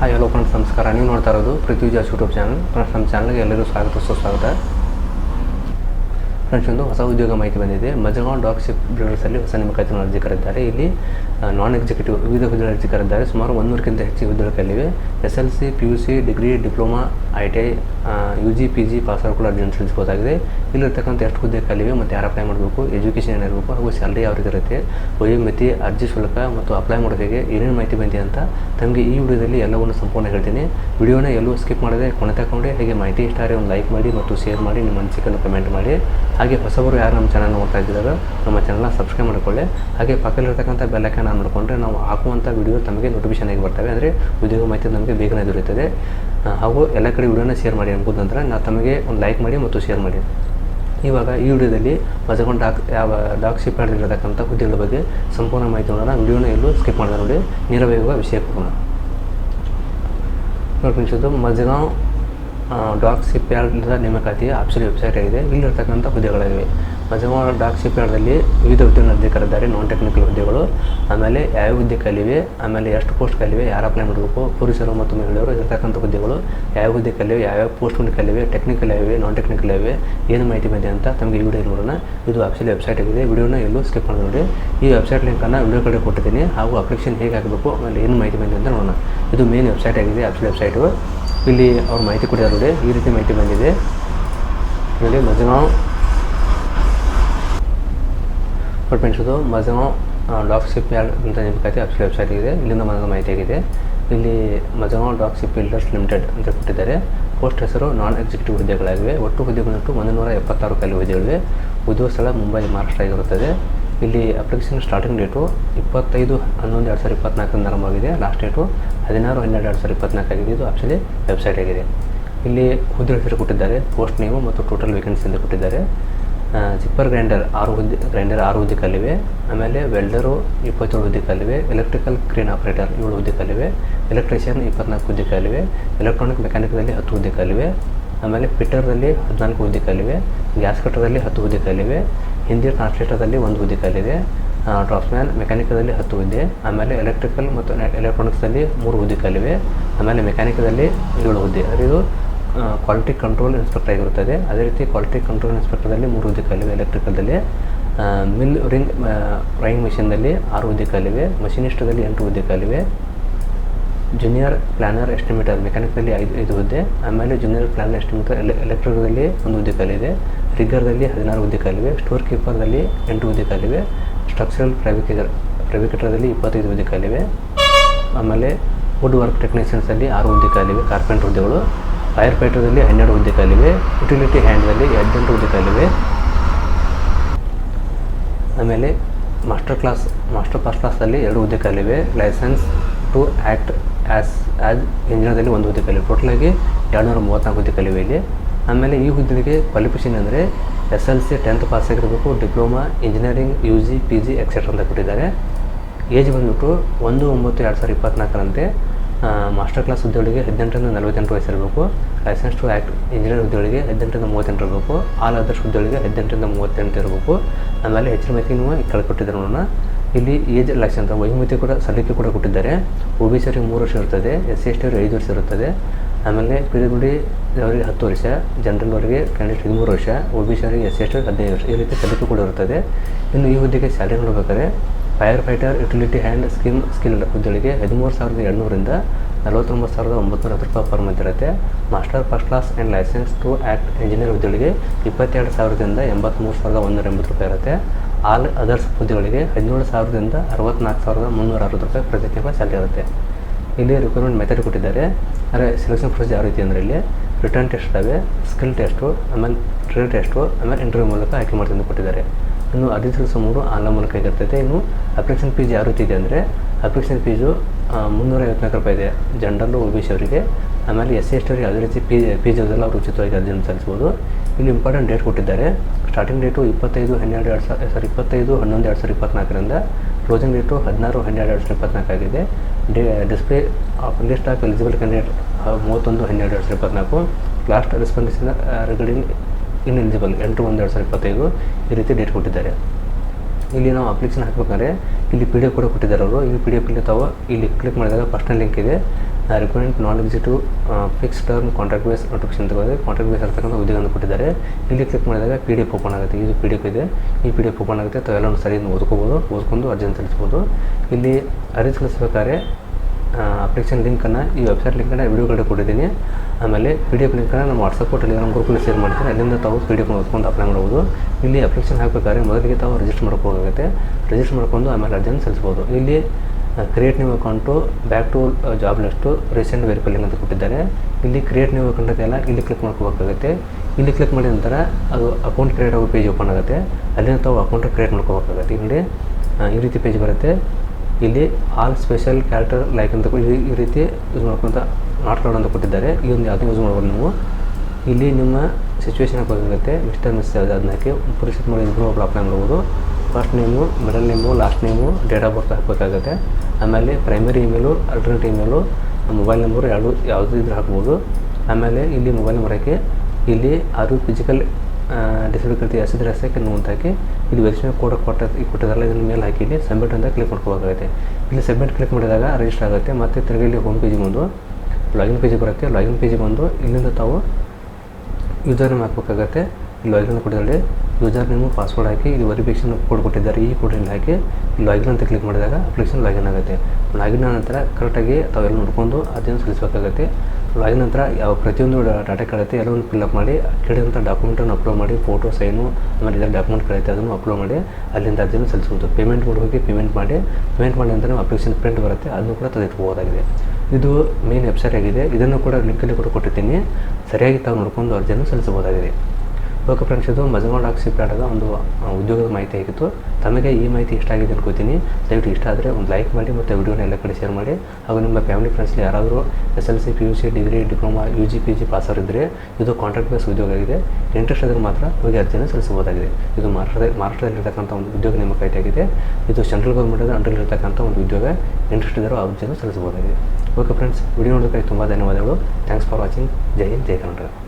Hi hello friends ನಮಸ್ಕಾರ. ನೀವು ನೋಡ್ತಾ ಇರೋದು ಪೃಥ್ವಿಜಾಸ್ ಯೂಟ್ಯೂಬ್ ಚಾನಲ್ ಫ್ರೆಂಡ್ಸ್ ನಮ್ಮ ಚಾನಲ್ಗೆ ಎಲ್ಲರಿಗೂ ಸ್ವಾಗತ, ಸುಸ್ವಾಗತ. ಫ್ರೆಂಡ್ಸ್ ಒಂದು ಹೊಸ ಉದ್ಯೋಗ ಮಾಹಿತಿ ಬಂದಿದೆ. ಮಜಗಾಂವ್ ಡಾಕ್ ಶಿಪ್ ಬ್ರೀಡರ್ಸಲ್ಲಿ ಹೊಸ ನೇಮಕಾತಿಯನ್ನು ಅರ್ಜಿ ಕರೆದಿದ್ದಾರೆ. ಇಲ್ಲಿ ನಾನ್ ಎಕ್ಸಿಕ್ಯೂಟಿವ್ ವಿವಿಧ ಹುದ್ದೆಗಳ ಅರ್ಜಿ ಕರೆದಿದ್ದಾರೆ. ಸುಮಾರು ಒಂದೂರಕ್ಕಿಂತ ಹೆಚ್ಚು ಹುದ್ದೆಗಳು ಕಲಿವೆ. S L C P U C degree diploma I T I U G P G pass ಕೂಡ ಅರ್ಜಿಯನ್ನು ಸಲ್ಲಿಸಬಹುದಾಗಿದೆ ಇಲ್ಲಿರ್ತಕ್ಕಂಥ ಎಷ್ಟು ಹುದ್ದೆ ಕಲಿವೆ ಮತ್ತು ಯಾರು ಅಪ್ಲೈ ಮಾಡಬೇಕು ಎಜುಕೇಷನ್ ಏನಿರಬೇಕು ಹಾಗೂ ಸ್ಯಾಲ್ರಿ ಯಾವ ರೀತಿ ಇರುತ್ತೆ ವಯೋಮಿತಿ ಅರ್ಜಿ ಶುಲ್ಕ ಮತ್ತು ಅಪ್ಲೈ ಮಾಡೋದು ಹೇಗೆ ಏನೇನು ಮಾಹಿತಿ ಬಂದಿದೆ ಅಂತ ತಮಗೆ ಈ ವಿಡಿಯೋದಲ್ಲಿ ಎಲ್ಲವನ್ನು ಸಂಪೂರ್ಣ ಹೇಳ್ತೀನಿ. ವಿಡಿಯೋನ ಎಲ್ಲೂ ಸ್ಕಿಪ್ ಮಾಡದೆ ಕೊನೆ ತಗೊಂಡೆ ಹೇಗೆ ಮಾಹಿತಿ ಇಷ್ಟ ಆದರೆ ಒಂದು ಲೈಕ್ ಮಾಡಿ ಮತ್ತು ಶೇರ್ ಮಾಡಿ, ನಿಮ್ಮ ಅನಿಸಿಕೆಯನ್ನು ಕಮೆಂಟ್ ಮಾಡಿ. ಹಾಗೆ ಹೊಸಬರು ಯಾರು ನಮ್ಮ ಚಾನಲ್ ನೋಡ್ತಾ ಇದ್ದಾರೋ ನಮ್ಮ ಚಾನಲ್ನ ಸಬ್ಸ್ಕ್ರೈಬ್ ಮಾಡಿಕೊಳ್ಳಿ. ಹಾಗೆ ಪಕ್ಕದಲ್ಲಿರ್ತಕ್ಕಂಥ ಬೆಲ್ಲೈಕನ್ ಆನ್ ಮಾಡಿಕೊಂಡ್ರೆ ನಾವು ಹಾಕುವಂಥ ವಿಡಿಯೋ ತಮಗೆ ನೋಟಿಫಿಕೇಶನ್ ಆಗಿ ಬರ್ತವೆ. ಅಂದರೆ ಉದ್ಯೋಗ ಮಾಹಿತಿ ನಮಗೆ ಬೇಗನೆ ದೊರೆಯುತ್ತದೆ. ಹಾಗೂ ಎಲ್ಲ ಕಡೆ ವಿಡಿಯೋನ ಶೇರ್ ಮಾಡಿ ಅನ್ಬೋದು ನಾವು ತಮಗೆ ಒಂದು ಲೈಕ್ ಮಾಡಿ ಮತ್ತು ಶೇರ್ ಮಾಡಿ. ಇವಾಗ ಈ ವಿಡಿಯೋದಲ್ಲಿ ಮಜಗೊಂಡು ಡಾಕ್ ಯಾವ ಡಾಕ್ ಶಿಪ್ ಇರತಕ್ಕಂಥ ಹುದ್ದೆಗಳ ಬಗ್ಗೆ ಸಂಪೂರ್ಣ ಮಾಹಿತಿ ನೋಡೋಣ. ವಿಡಿಯೋನ ಎಲ್ಲೂ ಸ್ಕಿಪ್ ಮಾಡಿದ ನೋಡಿ. ನೇರವಾಗಿ ವಿಷಯಕ್ಕೆ ಹೋಗೋಣ ನೋಡ್ಕೊಂಡು ಮಜಗಾಂವ್ ಡಾಕ್ ಶಿಪ್ ಯಾರ್ಡ್ನ ನೇಮಕಾತಿಯ ಆಪ್ಷನ್ ವೆಬ್ಸೈಟ್ ಆಗಿದೆ. ಇಲ್ಲಿರ್ತಕ್ಕಂಥ ಹುದ್ದೆಗಳಿವೆ ಮಜಗಾಂವ್ ಡಾಕ್ ಯಾರ್ಡ್ದಲ್ಲಿ ವಿವಿಧ ಹುದ್ದೆಗಳನ್ನು ಕರೆದಿದ್ದಾರೆ ನಾನ್ ಟೆಕ್ನಿಕಲ್ ಹುದ್ದೆಗಳು ಆಮೇಲೆ ಯಾವ ಹುದ್ದೆ ಕಲಿವೆ, ಆಮೇಲೆ ಎಷ್ಟು ಪೋಸ್ಟ್ ಕಲಿವೆ, ಯಾರು ಅಪ್ಲೈ ಮಾಡಬೇಕು ಪುರುಷರು ಮತ್ತು ಮಹಿಳೆಯರು ಇರ್ತಕ್ಕಂಥ ಹುದ್ದೆಗಳು. ಯಾವ ಹುದ್ದೆ ಕಲಿವೆ, ಯಾವ್ಯಾವ ಪೋಸ್ಟ್ಗಳು ಕಲಿವೆ ಟೆಕ್ನಿಕಲ್ ಯಾವಿವೆ ನಾನ್ ಟೆಕ್ನಿಕಲ್ ಯಾವಿವೆ ಏನು ಮಾಹಿತಿ ಬಂದಿದೆ ಅಂತ ತಮಗೆ ಈ ವಿಡಿಯೋ ನೋಡೋಣ. ಇದು ಆಫೀಸಿಯಲ್ ವೆಬ್ಸೈಟ್ ಆಗಿದೆ. ವಿಡಿಯೋನ ಎಲ್ಲೂ ಸ್ಕಿಪ್ ಮಾಡಿ ನೋಡಿ ಈ ವೆಬ್ಸೈಟ್ ಲಿಂಕನ್ನು ವಿಡಿಯೋ ಕಡೆ ಕೊಟ್ಟಿದ್ದೀನಿ. ಹಾಗೂ ಅಪ್ಲಿಕೇಶನ್ ಹೇಗೆ ಆಗಬೇಕು ಆಮೇಲೆ ಏನು ಮಾಹಿತಿ ಬಂದಿದೆ ಅಂತ ನೋಡೋಣ. ಇದು ಮೇನ್ ವೆಬ್ಸೈಟ್ ಆಗಿದೆ ಆಫೀಸಿಯಲ್ ವೆಬ್ಸೈಟು ಇಲ್ಲಿ ಅವ್ರು ಮಾಹಿತಿ ಕೊಟ್ಟಿದ್ದಾರೆ ನೋಡಿ. ಈ ರೀತಿ ಮಾಹಿತಿ ಬಂದಿದೆ. ಇಲ್ಲಿ ಮಜಗಾಂವ್ ಪಟ್ಮೆಂಟ್ಸದು ಮಜಗಾಂವ್ ಡಾಕ್ ಶಿಪ್ ಯಾರ್ಡ್ ಅಂತ ನೇಮಕಾತಿ ಅಪ್ಸ್ ವೆಬ್ಸೈಟ್ ಇದೆ. ಇಲ್ಲಿಂದ ಮನದ ಮಾಹಿತಿ ಆಗಿದೆ. ಇಲ್ಲಿ Mazagaon dock ship builders limited ಅಂತ ಕೊಟ್ಟಿದ್ದಾರೆ. ಪೋಸ್ಟ್ ಹೆಸರು ನಾನ್ ಎಕ್ಸಿಕ್ಯೂಟಿವ್ ಹುದ್ದೆಗಳಾಗಿವೆ. ಒಟ್ಟು ಹುದ್ದೆಗಳಿಟ್ಟು ಒಂದು ನೂರ ಎಪ್ಪತ್ತಾರು ಖಾಲಿ ಹುದ್ದೆಗಳಿವೆ. ಉದ್ಯೋಗ ಸ್ಥಳ ಮುಂಬೈ ಮಹಾರಾಷ್ಟ್ರ ಆಗಿರುತ್ತದೆ ಇಲ್ಲಿ ಅಪ್ಲಿಕೇಶನ್ ಸ್ಟಾರ್ಟಿಂಗ್ ಡೇಟು ಇಪ್ಪತ್ತೈದು ಹನ್ನೊಂದು ಎರಡು ಸಾವಿರದ ಇಪ್ಪತ್ನಾಲ್ಕರಿಂದ ಆರಂಭವಾಗಿದೆ. ಲಾಸ್ಟ್ ಡೇಟು ಹದಿನಾರು ಹನ್ನೆರಡು ಎರಡು ಸಾವಿರದ ಇಪ್ಪತ್ನಾಲ್ಕು ಆಗಿದೆ. ಇದು ಆಕ್ಚುಲಿ ವೆಬ್ಸೈಟ್ ಆಗಿದೆ. ಇಲ್ಲಿ ಹುದ್ದೆ ಹೆಸರು ಕೊಟ್ಟಿದ್ದಾರೆ. ಪೋಸ್ಟ್ ನೇಮು ಮತ್ತು ಟೋಟಲ್ ವೇಕೆನ್ಸಿ ಅಂತ ಕೊಟ್ಟಿದ್ದಾರೆ. ಜಿಪ್ಪರ್ ಗ್ರೈಂಡರ್ ಆರು ಹುದ್ದೆ ಗ್ರೈಂಡರ್ ಆರು ಹುದ್ದೆ ಕಲಿವೆ ಆಮೇಲೆ ವೆಲ್ಡರು ಇಪ್ಪತ್ತೇಳು ಹುದ್ದೆ ಕಲಿವೆ ಎಲೆಕ್ಟ್ರಿಕಲ್ ಕ್ರೇನ್ ಆಪರೇಟರ್ ಏಳು ಹುದ್ದೆ ಕಲಿವೆ ಎಲೆಕ್ಟ್ರಿಷಿಯನ್ ಇಪ್ಪತ್ನಾಲ್ಕು ಹುದ್ದೆ ಕಲಿವೆ ಎಲೆಕ್ಟ್ರಾನಿಕ್ ಮೆಕ್ಯಾನಿಕ್ದಲ್ಲಿ ಹತ್ತು ಹುದ್ದೆ ಕಲಿವೆ ಆಮೇಲೆ ಪಿಟರ್ದಲ್ಲಿ ಹದಿನಾಲ್ಕು ಹುದ್ದೆ ಕಲಿವೆ ಗ್ಯಾಸ್ ಕಟ್ಟರಲ್ಲಿ ಹತ್ತು ಹುದ್ದೆ ಕಲಿವೆ ಹಿಂದಿ ಟ್ರಾನ್ಸ್ಲೇಟರ್ದಲ್ಲಿ ಒಂದು ಹುದ್ದೆ ಕಲಿವೆ ಡ್ರಾಪ್ಸ್ಮ್ಯಾನ್ ಮೆಕ್ಯಾನಿಕದಲ್ಲಿ ಹತ್ತು ಹುದ್ದೆ ಆಮೇಲೆ ಎಲೆಕ್ಟ್ರಿಕಲ್ ಮತ್ತು ಎಲೆಕ್ಟ್ರಾನಿಕ್ಸಲ್ಲಿ ಮೂರು ಹುದ್ದೆ ಕಲಿವೆ ಆಮೇಲೆ ಮೆಕ್ಯಾನಿಕದಲ್ಲಿ ಏಳು ಹುದ್ದೆ ಅದು ಕ್ವಾಲಿಟಿ ಕಂಟ್ರೋಲ್ ಇನ್ಸ್ಪೆಕ್ಟರ್ ಆಗಿರುತ್ತದೆ. ಅದೇ ರೀತಿ ಕ್ವಾಲಿಟಿ ಕಂಟ್ರೋಲ್ ಇನ್ಸ್ಪೆಕ್ಟರ್ದಲ್ಲಿ ಮೂರು ಹುದ್ದೆ ಕಲಿವೆ ಎಲೆಕ್ಟ್ರಿಕಲ್ದಲ್ಲಿ ಮಿಲ್ ರಿಂಗ್ ರೈಂಗ್ ಮಿಷಿನ್ನಲ್ಲಿ ಆರು ಹುದ್ದೆ ಕಲಿವೆ ಮಷಿನಿಸ್ಟದಲ್ಲಿ ಎಂಟು ಹುದ್ದೆ ಕಲಿವೆ ಜೂನಿಯರ್ ಪ್ಲ್ಯಾನರ್ ಎಸ್ಟಿಮೇಟರ್ ಮೆಕ್ಯಾನಿಕಲ್ಲಿ ಐದು ಐದು ಹುದ್ದೆ. ಆಮೇಲೆ ಜೂನಿಯರ್ ಪ್ಲ್ಯಾನರ್ ಎಸ್ಟಿಮೇಟರ್ ಎಲೆ ಎಲೆಕ್ಟ್ರಿಕಲ್ದಲ್ಲಿ ಒಂದು ಹುದ್ದೆ ಕಲಿದೆ ರಿಗ್ಗರ್ದಲ್ಲಿ ಹದಿನಾರು ಹುದ್ದೆ ಕಲಿವೆ ಸ್ಟೋರ್ ಕೀಪರ್ದಲ್ಲಿ ಎಂಟು ಹುದ್ದೆ ಕಲಿವೆ ಸ್ಟ್ರಕ್ಚರಲ್ ಪ್ರೈವಿಕೇಟರ್ ಪ್ರೈವಿಕೇಟರ್ದಲ್ಲಿ ಇಪ್ಪತ್ತೈದು ಹುದ್ದೆ ಕಲಿವೆ ಆಮೇಲೆ ವುಡ್ ವರ್ಕ್ ಟೆಕ್ನಿಷಿಯನ್ಸಲ್ಲಿ ಆರು ಹುದ್ದೆ ಕಲಿವೆ ಕಾರ್ಪೆಂಟರ್ ಹುದ್ದೆಗಳು ಫೈರ್ ಫೈಟರ್ದಲ್ಲಿ ಹನ್ನೆರಡು ಹುದ್ದೆ ಕಲಿವೆ, ಯುಟಿಲಿಟಿ ಹ್ಯಾಂಡ್ದಲ್ಲಿ ಹದಿನೆಂಟು ಹುದ್ದೆ ಕಲಿವೆ. ಆಮೇಲೆ ಮಾಸ್ಟರ್ ಕ್ಲಾಸ್, ಮಾಸ್ಟರ್ ಫಸ್ಟ್ ಕ್ಲಾಸಲ್ಲಿ ಎರಡು ಹುದ್ದೆ ಕಲಿವೆ. Licence to act as as ಇಂಜಿನಿಯರ್ದಲ್ಲಿ ಒಂದು ಹುದ್ದೆ ಕಲಿವೆ. ಟೋಟಲಾಗಿ ಎರಡುನೂರ ಮೂವತ್ತ್ನಾಲ್ಕು ಹುದ್ದೆ ಕಲಿವೆ ಇಲ್ಲಿ. ಆಮೇಲೆ ಈ ಹುದ್ದೆಗೆ ಕ್ವಾಲಿಫಿಕೇಷನ್ ಅಂದರೆ S L C tenth pass ಆಗಿರಬೇಕು diploma engineering U G P G etcetera ಅಂತ ಕೊಟ್ಟಿದ್ದಾರೆ. ಏಜ್ ಬಂದುಬಿಟ್ಟು ಒಂದು, ಒಂಬತ್ತು, ಎರಡು ಸಾವಿರದ ಇಪ್ಪತ್ನಾಲ್ಕರಂತೆ. ಮಾಸ್ಟರ್ ಕ್ಲಾಸ್ ಹುದ್ದೆಗಳಿಗೆ ಹದಿನೆಂಟರಿಂದ ನಲವತ್ತೆಂಟು ವಯಸ್ಸಿರಬೇಕು. ಲೈಸೆನ್ಸ್ ಟು ಆ್ಯಕ್ಟ್ ಇಂಜಿನಿಯರ್ ಹುದ್ದೆಗಳಿಗೆ ಹದಿನೆಂಟರಿಂದ ಮೂವತ್ತೆಂಟು ಇರಬೇಕು. ಆಲ್ ಅದರ್ಸ್ ಹುದ್ದೆಗಳಿಗೆ ಹದಿನೆಂಟರಿಂದ ಮೂವತ್ತೆಂಟು ಇರಬೇಕು. ಆಮೇಲೆ ಹೆಚ್ಚಿನ ಮಾಹಿತಿ ನೀವು ಕೆಳಗೆ ಕೊಟ್ಟಿದ್ದಾರೆ ನೋಡೋಣ. ಇಲ್ಲಿ ಏಜ್ ರಿಲ್ಯಾಕ್ಸ್ ಅಂತ ವಯೋಮಿತಿ ಕೂಡ ಸಲ್ಲಿಕೆ ಕೂಡ ಕೊಟ್ಟಿದ್ದಾರೆ. ಒ ಬಿ ಸಿ ಮೂರು ವರ್ಷ ಇರ್ತದೆ. ಎಸ್ ಸಿ ಎಸ್ ಟಿ ಅವರಿಗೆ ಐದು ವರ್ಷ ಇರುತ್ತದೆ ಆಮೇಲೆ ಪಿ ಡಿ ಅವರಿಗೆ ಹತ್ತು ವರ್ಷ. ಜನರಲ್ ಅವರಿಗೆ ಕ್ಯಾಂಡಿಡೇಟ್ ಹದಿಮೂರು ವರ್ಷ. ಒ ಬಿ ಸಿ ಅವರಿಗೆ ಎಸ್ ಸಿ ಎಸ್ ಟಿ ಹದಿನೈದು ವರ್ಷ. ಈ ರೀತಿ ಸಲ್ಲಿಕೆ ಕೂಡ ಇರುತ್ತದೆ ಇನ್ನು ಈ ಹುದ್ದೆಗೆ ಸ್ಯಾಲರಿ ನೋಡಬೇಕಾದ್ರೆ fire fighter, utility hand skill skill ಹುದ್ದೆಗಳಿಗೆ ಹದಿಮೂರು ಸಾವಿರದ ಎಂಟುನೂರಿಂದ ನಲವತ್ತೊಂಬತ್ತು ಸಾವಿರದ ಒಂಬತ್ತು ಹತ್ತು ರೂಪಾಯಿ ಪರ್ ಮಂತ್ ಇರುತ್ತೆ. Master, first class and licence to act engineer ಹುದ್ದೆಗಳಿಗೆ ಇಪ್ಪತ್ತೆರಡು ಸಾವಿರದಿಂದ ಎಂಬತ್ತ್ಮೂರು ಸಾವಿರದ ಒಂದೂರ ಎಂಬತ್ತು ರೂಪಾಯಿ ಇರುತ್ತೆ. ಆಲ್ ಅದರ್ಸ್ ಹುದ್ದೆಗಳಿಗೆ ಹದಿನೇಳು ಸಾವಿರದಿಂದ ಅರವತ್ತ್ನಾಲ್ಕು ಸಾವಿರದ ಮುನ್ನೂರ ಅರವತ್ತು ರೂಪಾಯಿ ಪ್ರತಿ ತಿಂಗಳ ಇರುತ್ತೆ. ಇಲ್ಲಿ ರಿಕ್ರೂಟ್ಮೆಂಟ್ ಮೆಥಡ್ ಕೊಟ್ಟಿದ್ದಾರೆ. ಅಂದರೆ ಸೆಲೆಕ್ಷನ್ ಪ್ರೊಸೆಸ್ ಯಾವ ರೀತಿ ಅಂದರೆ ಇಲ್ಲಿ ರಿಟರ್ನ್ ಟೆಸ್ಟ್ ಇದ್ದಾವೆ ಸ್ಕಿಲ್ ಟೆಸ್ಟು ಆಮೇಲೆ ಟ್ರೇಡ್ ಟೆಸ್ಟು ಆಮೇಲೆ ಇಂಟರ್ವ್ಯೂ ಮೂಲಕ ಆಯ್ಕೆ ಮಾಡ್ತೀನಿ ಕೊಟ್ಟಿದ್ದಾರೆ. ಇನ್ನು ಅರ್ಜಿ ಸಲ್ಲಿಸೋ ಮೂರು ಆನ್ಲೈನ್ ಮೂಲಕ ಆಗಿರ್ತೈತೆ ಇನ್ನು ಅಪ್ಲಿಕೇಶನ್ ಫೀಸ್ ಯಾವ ರೀತಿ ಇದೆ ಅಂದರೆ, ಅಪ್ಲಿಕೇಶನ್ ಫೀಸು ಮುನ್ನೂರ ಐವತ್ನಾಲ್ಕು ರೂಪಾಯಿ ಇದೆ. ಜನರಲ್ಲು ಒ ಬಿ ಸಿ ಅವರಿಗೆ. ಆಮೇಲೆ ಎಸ್ ಸಿ ಎಸ್ ಟಿ ಅವರಿಗೆ ಅದೇ ರೀತಿ ಪಿ ಫೀಸ್ ಜಿ ಅವರು ಉಚಿತವಾಗಿ ಅರ್ಜಿಯನ್ನು ಸಲ್ಲಿಸ್ಬೋದು. ಇನ್ನು ಇಂಪಾರ್ಟೆಂಟ್ ಡೇಟ್ ಕೊಟ್ಟಿದ್ದಾರೆ. ಸ್ಟಾರ್ಟಿಂಗ್ ಡೇಟು ಇಪ್ಪತ್ತೈದು, ಹನ್ನೆರಡು ಎರಡು ಸಾವಿರ ಸಾರಿ ಇಪ್ಪತ್ತೈದು, ಹನ್ನೊಂದು ಎರಡು ಸಾವಿರ ಇಪ್ಪತ್ನಾಲ್ಕರಿಂದ, ಕ್ಲೋಸಿಂಗ್ ಡೇಟು ಹದಿನಾರು, ಹನ್ನೆರಡು ಎರಡು ಸಾವಿರದ ಇಪ್ಪತ್ನಾಲ್ಕಾಗಿದೆ day, display of list of eligible candidate ಮೂವತ್ತೊಂದು, ಹನ್ನೆರಡು ಎರಡು ಸಾವಿರದ ಇಪ್ಪತ್ನಾಲ್ಕು. ಲಾಸ್ಟ್ ರೆಸ್ಪಾನ್ಸಿನ ರಿಗಾರ್ಡಿಂಗ್ ಇನ್ ಎಲಿಜಿಬಲ್ ಎಂಟು ಒಂದು ಎರಡು ಸಾವಿರ ಇಪ್ಪತ್ತೈದು ಈ ರೀತಿ ಡೇಟ್ ಕೊಟ್ಟಿದ್ದಾರೆ. ಇಲ್ಲಿ ನಾವು ಅಪ್ಲಿಕೇಶನ್ ಹಾಕ್ಬೇಕಾದ್ರೆ ಇಲ್ಲಿ ಪಿ ಡಿ ಎಫ್ ಕೂಡ ಕೊಟ್ಟಿದ್ದಾರೆ ಅವರು. ಈ ಪಿ ಡಿ ಎಫ್ ಇಲ್ಲಿ ಇಲ್ಲಿ ಕ್ಲಿಕ್ ಮಾಡಿದಾಗ ಪರ್ಸ್ನಲ್ ಲಿಂಕ್ ಇದೆ. Requirement non executive fix term contract base notification ತಗೊಂಡು ಕಾಂಟ್ರಾಕ್ಟ್ ಬೇಸ್ ಇರ್ತಕ್ಕಂಥ ಉದ್ಯೋಗವನ್ನು ಕೊಟ್ಟಿದ್ದಾರೆ. ಇಲ್ಲಿ ಕ್ಲಿಕ್ ಮಾಡಿದಾಗ ಪಿ ಡಿ ಎಫ್ ಓಪನ್ ಆಗುತ್ತೆ. ಇದು ಪಿ ಡಿ ಎಫ್ ಇದೆ. ಈ ಪಿ ಡಿ ಎಫ್ ಓಪನ್ ಆಗುತ್ತೆ. ತಾವೆಲ್ಲ ಸರಿ ಓದ್ಕೋಬೋದು, ಓದ್ಕೊಂಡು ಅರ್ಜಿಯನ್ನು ಸಲ್ಲಿಸ್ಬೋದು ಇಲ್ಲಿ ಅರ್ಜಿ ಸಲ್ಲಿಸಬೇಕಾದ್ರೆ ಅಪ್ಲಿಕೇಶನ್ ಲಿಂಕನ್ನು ಈ ವೆಬ್ಸೈಟ್ ಲಿಂಕನ್ನು ವಿಡಿಯೋಗಡೆ ಕೊಟ್ಟಿದ್ದೀನಿ. ಆಮೇಲೆ ಪಿ ಡಿ ಎಫ್ ಲಿಂಕನ್ನು ನಮ್ಮ ವಾಟ್ಸಪ್ಪು ಟೆಲಿಗ್ರಾಮ್ ಗ್ರೂಪಲ್ಲಿ ಶೇರ್ ಮಾಡ್ತೀನಿ ಅಲ್ಲಿಂದ ತಾವು ಪಿ ಡಿ ಎಫ್ ಓದ್ಕೊಂಡು ಅಪ್ಲೈ ಮಾಡ್ಬೋದು. ಇಲ್ಲಿ ಅಪ್ಲಿಕೇಶನ್ ಹಾಕಬೇಕಾದ್ರೆ ಮೊದಲಿಗೆ ತಾವು ರಿಜಿಸ್ಟರ್ ಮಾಡ್ಕೋಬೇಕಾಗುತ್ತೆ. ರಿಜಿಸ್ಟರ್ ಮಾಡ್ಕೊಂಡು ಆಮೇಲೆ ಅರ್ಜಿಯನ್ನು ಸಲ್ಲಿಸ್ಬೋದು. ಇಲ್ಲಿ create new account back to job list recent verify link ಅಂತ ಕೊಟ್ಟಿದ್ದಾರೆ. ಇಲ್ಲಿ ಕ್ರಿಯೇಟ್ ನ್ಯೂ ಅಕೌಂಟ್ ಅಂತೆಲ್ಲ ಇಲ್ಲಿ ಕ್ಲಿಕ್ ಮಾಡ್ಕೋಬೇಕಾಗುತ್ತೆ. ಇಲ್ಲಿ ಕ್ಲಿಕ್ ಮಾಡಿದ ನಂತರ ಅದು ಅಕೌಂಟ್ ಕ್ರಿಯೇಟ್ ಆಗೋ ಪೇಜ್ ಓಪನ್ ಆಗುತ್ತೆ. ಅಲ್ಲಿಂದ ತಾವು ಅಕೌಂಟ್ ಕ್ರಿಯೇಟ್ ಮಾಡ್ಕೋಬೇಕಾಗುತ್ತೆ. ಇಲ್ಲಿ ಈ ರೀತಿ ಪೇಜ್ ಬರುತ್ತೆ. ಇಲ್ಲಿ ಆಲ್ ಸ್ಪೆಷಲ್ ಕ್ಯಾರೆಕ್ಟರ್ ಲೈಕ್ ಅಂತ ಈ- ರೀತಿ ಯೂಸ್ ಮಾಡ್ಕೊತ ನಾಟ್ ಅಲೌಡ್ ಅಂತ ಕೊಟ್ಟಿದ್ದಾರೆ. ಈ ಒಂದು ಅದನ್ನು ಯೂಸ್ ಮಾಡ್ಬೋದು ನೀವು. ಇಲ್ಲಿ ನಿಮ್ಮ ಸಿಚುವೇಶನ್ ಹಾಕಬೇಕಾಗುತ್ತೆ ಮಿಸ್ಟರ್ ಮಿಸ್ ಹಾಕಿ. ಪರಿಸ್ಥಿತಿ ಮಾಡಿ ಇಂಪ್ರೂವ್ ಅಪ್ಲೈ ಮಾಡ್ಬೋದು. First name middle name last name date of birth ಹಾಕಬೇಕಾಗುತ್ತೆ. ಆಮೇಲೆ primary email alternate email mobile number ಎರಡು ಯಾವುದು ಇದ್ರೆ ಹಾಕ್ಬೋದು. ಆಮೇಲೆ ಇಲ್ಲಿ ಮೊಬೈಲ್ ನಂಬರ್ ಹಾಕಿ. ಇಲ್ಲಿ ಅದು ಫಿಸಿಕಲ್ ಡಿಸಬಿಲಿಟಿ ಹಸಿದ್ರೆ ಹಸಕ್ಕೆ ಅಂತ ಹಾಕಿ ಇಲ್ಲಿ ವೆರಿಫಿಕೇಷನ್ ಕೋಡ್ ಕೊಟ್ಟ, ಈ ಕೊಟ್ಟಿದಾರಲ್ಲ ಇದನ್ನ ಮೇಲೆ ಹಾಕಿ ಇಲ್ಲಿ ಸಬ್ಮಿಟ್ ಅಂತ ಕ್ಲಿಕ್ ಮಾಡ್ಕೋಬೇಕಾಗುತ್ತೆ. ಇಲ್ಲಿ ಸಬ್ಮಿಟ್ ಕ್ಲಿಕ್ ಮಾಡಿದಾಗ ರಿಜಿಸ್ಟರ್ ಆಗುತ್ತೆ ಮತ್ತೆ ತಿರುಗಿ ಇಲ್ಲಿ ಹೋಮ್ ಪೇಜ್ ಬಂದು ಲಾಗಿನ್ ಪೇಜ್ ಬರುತ್ತೆ. ಲಾಗಿನ್ ಪೇಜ್ ಬಂದು ಇಲ್ಲಿಂದ ತಾವು ಯೂಸರ್ ನೇಮ್ ಹಾಕಬೇಕಾಗತ್ತೆ ಲಾಗಿನ್ ಕೊಟ್ಟಿದ್ದಾರೆ. ಯೂಸರ್ ನೇಮು ಪಾಸ್ವರ್ಡ್ ಹಾಕಿ ಇಲ್ಲಿ ವೆರಿಫಿಕೇಷನ್ ಕೋಡ್ ಕೊಟ್ಟಿದ್ದಾರೆ. ಈ ಕೋಡ್ ಇಲ್ಲಿ ಹಾಕಿ ಲಾಗಿನ್ ಅಂತ ಕ್ಲಿಕ್ ಮಾಡಿದಾಗ ಅಪ್ಲಿಕೇಶನ್ ಲಾಗಿನ್ ಆಗುತ್ತೆ. ಲಾಗಿನ್ ಆದ ನಂತರ ಕರೆಕ್ಟಾಗಿ ತಾವೆಲ್ಲ ನೋಡ್ಕೊಂಡು ಅದನ್ನು ಸಲ್ಲಿಸಬೇಕಾಗತ್ತೆ. ಲಾಗಿನ್ ನಂತರ ಯಾವ ಪ್ರತಿಯೊಂದು ಡಾಟಾ ಕೇಳುತ್ತೆ ಎಲ್ಲವನ್ನು ಫಿಲ್ಅಪ್ ಮಾಡಿ ಕೇಳಿದಂಥ ಡಾಕ್ಯುಮೆಂಟನ್ನು ಅಪ್ಲೋಡ್ ಮಾಡಿ ಫೋಟೋ ಸೈನು ಆಮೇಲೆ ಇದರ ಡಾಕ್ಯುಮೆಂಟ್ ಕಳೆಯುತ್ತೆ ಅದನ್ನು ಅಪ್ಲೋಡ್ ಮಾಡಿ ಅಲ್ಲಿಂದ ಅರ್ಜಿಯನ್ನು ಸಲ್ಲಿಸ್ಬೋದು ಪೇಮೆಂಟ್ ಮಾಡಿ ಹೋಗಿ ಪೇಮೆಂಟ್ ಮಾಡಿ ಪೇಮೆಂಟ್ ಮಾಡಿ ನಂತರ ಅಪ್ಲಿಕೇಶನ್ ಪ್ರಿಂಟ್ ಬರುತ್ತೆ, ಅದನ್ನು ಕೂಡ ತೆಗೆದುಕೋಬೋದಾಗಿದೆ ಇದು ಮೇನ್ ವೆಬ್ಸೈಟ್ ಆಗಿದೆ. ಇದನ್ನು ಕೂಡ ಲಿಂಕಲ್ಲಿ ಕೂಡ ಕೊಟ್ಟಿದ್ದೀನಿ. ಸರಿಯಾಗಿ ತಾವು ನೋಡ್ಕೊಂಡು ಅರ್ಜಿಯನ್ನು ಸಲ್ಲಿಸಬಹುದಾಗಿದೆ. ಓಕೆ ಫ್ರೆಂಡ್ಸ್ ಇದು ಮಜಮಾಡ್ ಆಕ್ಸಿ ಪ್ಲಾಟದ ಒಂದು ಉದ್ಯೋಗದ ಮಾಹಿತಿ ಆಗಿತ್ತು. ತಮಗೆ ಈ ಮಾಹಿತಿ ಇಷ್ಟ ಆಗಿದೆ ಅನ್ಕೋತೀನಿ ದಯವಿಟ್ಟು ಇಷ್ಟ ಆದರೆ ಒಂದು ಲೈಕ್ ಮಾಡಿ ಮತ್ತು ವಿಡಿಯೋನ ಎಲ್ಲ ಕಡೆ ಶೇರ್ ಮಾಡಿ. ಹಾಗೂ ನಿಮ್ಮ ಫ್ಯಾಮಿಲಿ ಫ್ರೆಂಡ್ಸ್ಲಿ ಯಾರಾದರೂ S L C, P U C, degree, diploma, U G, P G passer ಇದ್ದರೆ ಇದು ಕಾಂಟ್ರಾಕ್ಟ್ ಬೇಸ್ ಉದ್ಯೋಗ ಆಗಿದೆ. ಇಂಟ್ರೆಸ್ಟ್ ಇದ್ದರೆ ಮಾತ್ರ ಹೋಗಿ ಅರ್ಜಿಯನ್ನು ಸಲ್ಲಿಸಬಹುದಾಗಿದೆ. ಇದು ಮಹಾರಾಷ್ಟ್ರದಲ್ಲಿ ಮಹಾರಾಷ್ಟ್ರದಲ್ಲಿರ್ತಕ್ಕಂಥ ಒಂದು ಉದ್ಯೋಗ ನೇಮಕಾತಿ ಆಗಿದೆ. ಇದು ಸೆಂಟ್ರಲ್ ಗೌರ್ಮೆಂಟ್ ಅಂಡರ್ ಇರತಕ್ಕಂಥ ಒಂದು ಉದ್ಯೋಗ. ಇಂಟ್ರೆಸ್ಟ್ ಇದ್ದರೂ ಅರ್ಜಿಯನ್ನು ಸಲ್ಲಿಸಬಹುದಾಗಿದೆ. ಓಕೆ ಫ್ರೆಂಡ್ಸ್, ವಿಡಿಯೋ ನೋಡೋದಕ್ಕೆ ತುಂಬ ಧನ್ಯವಾದಗಳು. Thanks for watching. Jai Hind, Jai Karnataka.